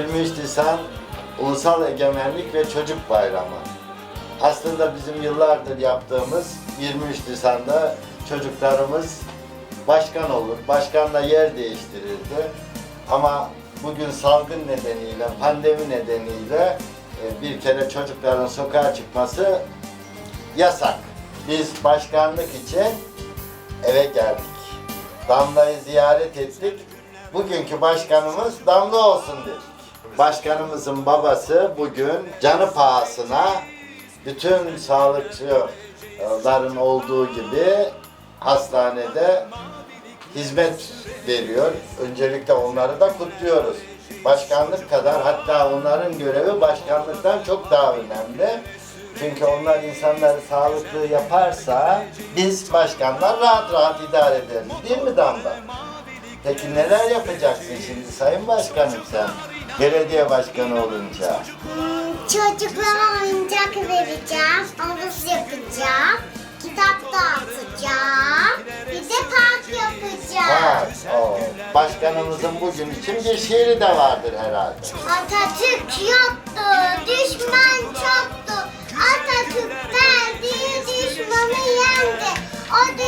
23 Nisan Ulusal Egemenlik ve Çocuk Bayramı. Aslında bizim yıllardır yaptığımız 23 Nisan'da çocuklarımız başkan olur, başkanla yer değiştirirdi. Ama bugün salgın nedeniyle, pandemi nedeniyle e, bir kere çocukların sokağa çıkması yasak. Biz başkanlık için eve geldik. Damla'yı ziyaret ettik. Bugünkü başkanımız Damla olsun dedik. Başkanımızın babası bugün canı pahasına bütün sağlıkçıların olduğu gibi hastanede hizmet veriyor. Öncelikle onları da kutluyoruz. Başkanlık kadar hatta onların görevi başkanlıktan çok daha önemli. Çünkü onlar insanları sağlıklı yaparsa biz başkanlar rahat rahat idare ederiz. Değil mi Damla? Peki neler yapacaksın şimdi Sayın Başkanım sen? Belediye başkanı olunca. Çocuklara oyuncak vereceğim, havuz yapacağım, kitap dağıtacağım, bir de park yapacağım. Var. O. Başkanımızın bugün için bir şiiri de vardır herhalde. Atatürk yoktu, düşman çoktu. Atatürk verdiği düşmanı yendi. O